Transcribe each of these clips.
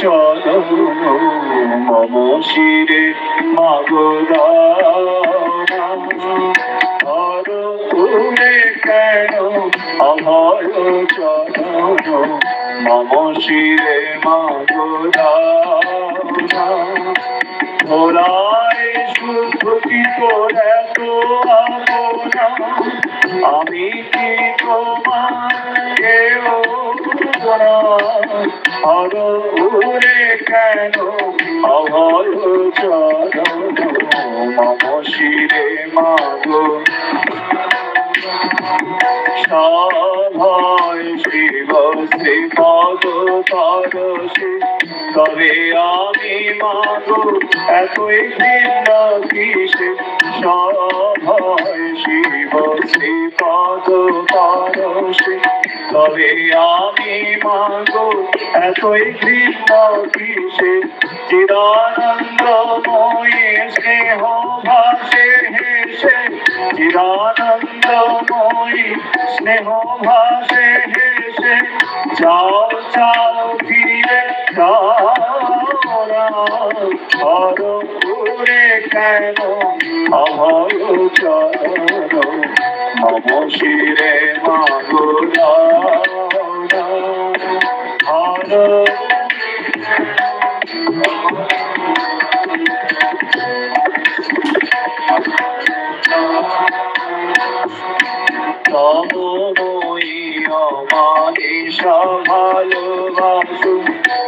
চরণ মম শিরে মাগরা। হর তুমি কেন অভয় চরণ মম শিরে মাগরা? ভোলায় সুখী তোরা তো আমি কি তোমার উরে কেন অভয় চরণ মম শিরে মাগো সভয় শিব শ্রী পদ পরশে তবে আমি মাগো এতই ভিন্ন কিসে সভয় শিব শ্রী পদ পরশে তবে আমি মাগো, এতই ভিন্ন কিসে চিদানন্দময়ী স্নেহ ভাসে হেসে, চিদানন্দময়ী স্নেহ ভাসে হেসে, যাও যাও ফিরে হর কেন অভয় চরণ? শিরে ভালোবাসু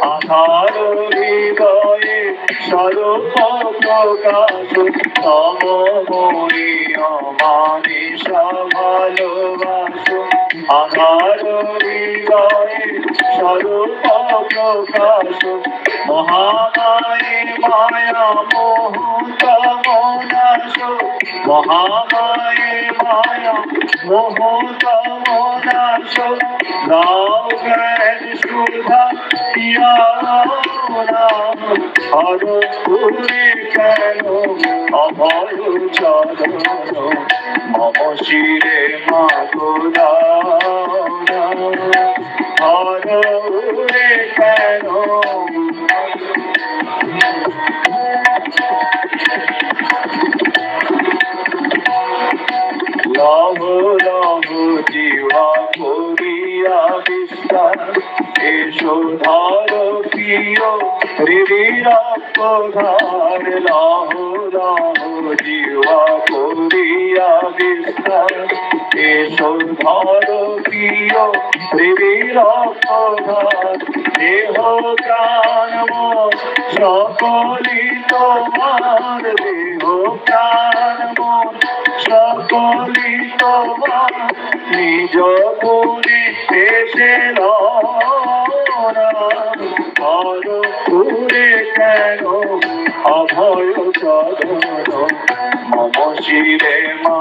আধার হৃদয়ে স্বরূপ প্রকাশ তমময়ী অমানিসা ভালোবাসু আধার হৃদয়ে স্বরূপ প্রকাশ মহামায়ে মায়া মোহ তমনাশ মহামায়ে মায়া মোহ তমনাশ গাও জ্ঞান সুধা ইয়ারা হর পুরে কেন অভয় চরণ মম শিরে মাগুরা পুরে কেন লহ লহ জিহা করিয়া বিস্তার এসো ধর প্রিয় দেহ প্রাণ সকলি তোমার দেহ প্রাণ সকলি তোমার নিজ গুণে এসে পুরে কেন অভয় চরণ মম শিরে মাগুদা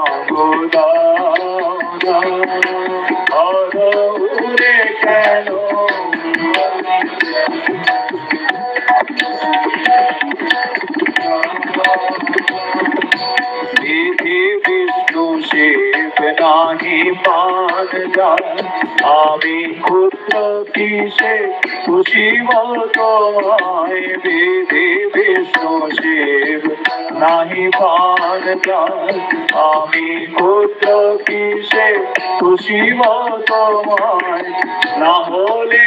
মান যায় আমি ক্ষুদ্র কিসে খুশি তোমায় বিধি বিষ্ণু নাহি পান আমি ক্ষুদ্র কিসে খুশিব তোমায় না হলে